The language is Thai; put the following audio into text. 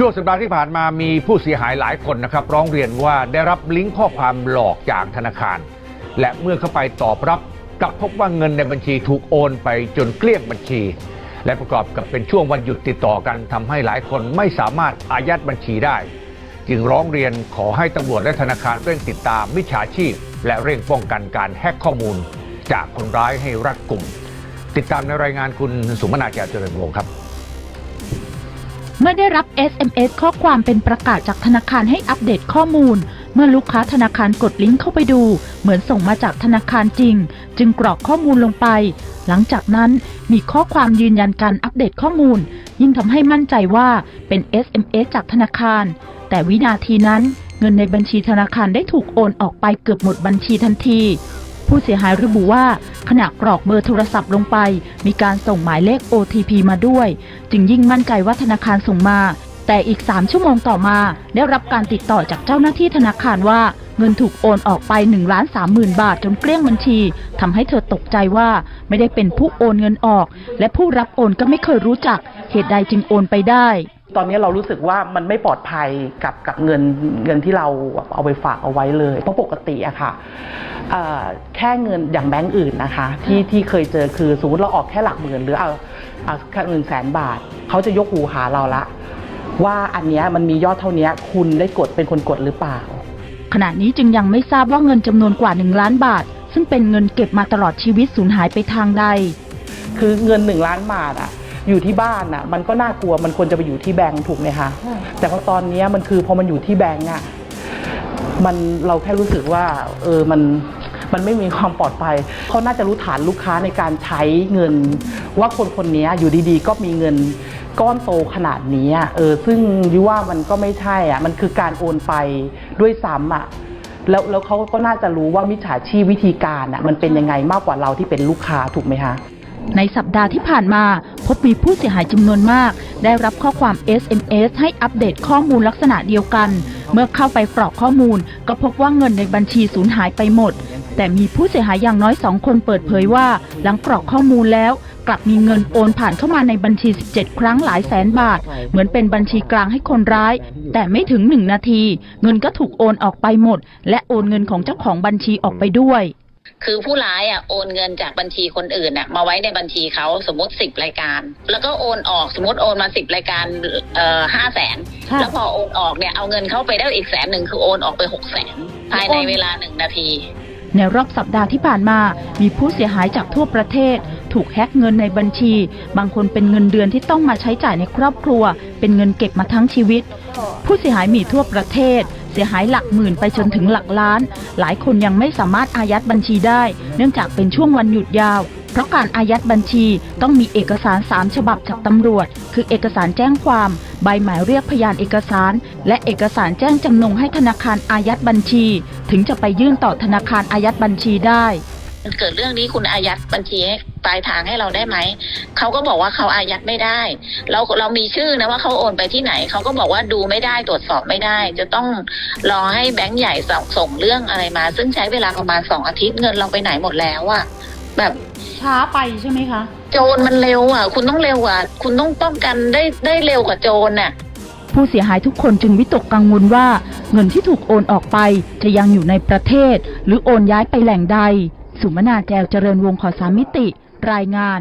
ช่วงสัปดาห์ที่ผ่านมามีผู้เสียหายหลายคนนะครับ ร้องเรียนว่าได้รับลิงก์ข้อความหลอกจากธนาคาร และเมื่อเข้าไปตอบรับกลับพบว่าเงินในบัญชีถูกโอนไปจนเกลี้ยงบัญชี และประกอบกับเป็นช่วงวันหยุดติดต่อกันทำให้หลายคนไม่สามารถอายัดบัญชีได้ จึงร้องเรียนขอให้ตำรวจและธนาคารเร่งติดตามมิจฉาชีพ และเร่งป้องกันการแฮกข้อมูล จากคนร้ายให้รัดกุม ติดตามในรายงานคุณสุมนาแก้วเจริญวงศ์ครับ เมื่อได้รับ SMS ข้อความเป็นประกาศจากธนาคารให้อัปเดตข้อมูล เมื่อลูกค้าธนาคารกดลิงก์เข้าไปดู เหมือนส่งมาจากธนาคารจริง จึงกรอกข้อมูลลงไป หลังจากนั้นมีข้อความยืนยันการอัปเดตข้อมูล ยิ่งทำให้มั่นใจว่าเป็น SMS จากธนาคาร แต่วินาทีนั้น เงินในบัญชีธนาคารได้ถูกโอนออกไปเกือบหมดบัญชีทันที ผู้เสียหายระบุว่า ขณะกรอกเบอร์โทรศัพท์ลงไป มีการส่งหมายเลข OTP มาด้วย จึงยิ่งมั่นใจว่าธนาคารส่งมา แต่อีก 3 ชั่วโมงต่อมา ได้รับการติดต่อจากเจ้าหน้าที่ธนาคารว่าเงินถูกโอนออกไป1ล้าน3หมื่นบาทจนเกลี้ยงบัญชีทำให้เธอตกใจว่าไม่ได้เป็นผู้โอนเงินออก และผู้รับโอนก็ไม่เคยรู้จัก เหตุใดจึงโอนไปได้ ตอนนี้เรารู้สึกว่ามันไม่ปลอดภัยกับกับเงินเงินที่เราเอาไปฝากเอาไว้เลย เพราะปกติอะค่ะเอ่อแค่เงินอย่างแบงก์อื่นนะคะ ที่ที่เคยเจอคือสมมติเราออกแค่หลักหมื่นหรือเอาเอาแค่หนึ่งแสนบาทเขาจะยกหูหาเราละ ว่าอันเนี้ยมันมียอดเท่านี้คุณได้กดเป็นคนกดหรือเปล่า ขณะนี้จึงยังไม่ทราบว่าเงินจำนวนกว่า 1 ล้านบาท ซึ่งเป็นเงินเก็บมาตลอดชีวิตสูญหายไปทางใด คือเงินหนึ่งล้านบาทอะ อยู่ที่บ้านอะมันก็น่ากลัวมันควรจะไปอยู่ที่แบงก์ถูกไหมคะแต่พอตอนเนี้ยมันคือพอมันอยู่ที่แบงก์อะมันเราแค่รู้สึกว่าเออมันมันไม่มีความปลอดภัยเขาน่าจะรู้ฐานลูกค้าในการใช้เงิน ว่าคนคนนี้อยู่ดีๆ ก็มีเงินก้อนโตขนาดนี้อะเออซึ่งยุว่ามันก็ไม่ใช่อะมันคือการโอนไปด้วยซ้ำอะแล้วแล้วเขาก็น่าจะรู้ว่ามิจฉาชีพวิธีการอะมันเป็นยังไงมากกว่าเราที่เป็นลูกค้าถูกไหมคะในสัปดาห์ที่ผ่านมา พบมีผู้เสียหายจำนวนมาก ได้รับข้อความ SMS ให้อัปเดตข้อมูลลักษณะเดียวกัน เมื่อเข้าไปกรอกข้อมูล ก็พบว่าเงินในบัญชีสูญหายไปหมด แต่มีผู้เสียหายอย่างน้อย 2 คนเปิดเผยว่า หลังกรอกข้อมูลแล้วกลับมีเงินโอนผ่านเข้ามาในบัญชี 17 ครั้งหลายแสนบาท เหมือนเป็นบัญชีกลางให้คนร้าย แต่ไม่ถึง 1 นาที เงินก็ถูกโอนออกไปหมด และโอนเงินของเจ้าของบัญชีออกไปด้วย คือผู้ร้ายอะโอนเงินจากบัญชีคนอื่นอะมาไว้ในบัญชีเขาสมมติสิบรายการ แล้วก็โอนออกสมมติโอนมาสิบรายการเอ่อห้าแสนค่ะแล้วพอโอนออกเนี่ยเอาเงินเข้าไปได้อีกแสนหนึ่งคือโอนออกไปหกแสนภายในเวลาหนึ่งนาที ในรอบสัปดาห์ที่ผ่านมา มีผู้เสียหายจากทั่วประเทศ ถูกแฮกเงินในบัญชี บางคนเป็นเงินเดือนที่ต้องมาใช้จ่ายในครอบครัว เป็นเงินเก็บมาทั้งชีวิต ผู้เสียหายมีทั่วประเทศ เสียหายหลักหมื่นไปจนถึงหลักล้าน หลายคนยังไม่สามารถอายัดบัญชีได้ เนื่องจากเป็นช่วงวันหยุดยาว เพราะการอายัดบัญชีต้องมีเอกสาร 3 ฉบับจากตำรวจ คือเอกสารแจ้งความ ใบหมายเรียกพยานเอกสาร และเอกสารแจ้งจำนงให้ธนาคารอายัดบัญชี ถึงจะไปยื่นต่อธนาคารอายัดบัญชีได้ เกิดเรื่องนี้คุณอายัดบัญชีให้ ปลายทางให้เราได้ไหม เขาก็บอกว่าเขาอายัดไม่ได้ เราเรามีชื่อนะว่าเขาโอนไปที่ไหน เขาก็บอกว่าดูไม่ได้ตรวจสอบไม่ได้ จะต้องรอให้แบงก์ใหญ่ส่งส่งเรื่องอะไรมา ซึ่งใช้เวลาประมาณสองอาทิตย์เงินเราไปไหนหมดแล้วอะแบบช้าไปใช่ไหมคะ โจรมันเร็วอะ คุณต้องเร็วกว่าคุณต้องป้องกันได้ได้เร็วกว่าโจรน่ะผู้เสียหายทุกคนจึงวิตกกังวลว่า เงินที่ถูกโอนออกไปจะยังอยู่ในประเทศ หรือโอนย้ายไปแหล่งใด สุมนาแจวเจริญวงศ์ขอสามมิติ รายงาน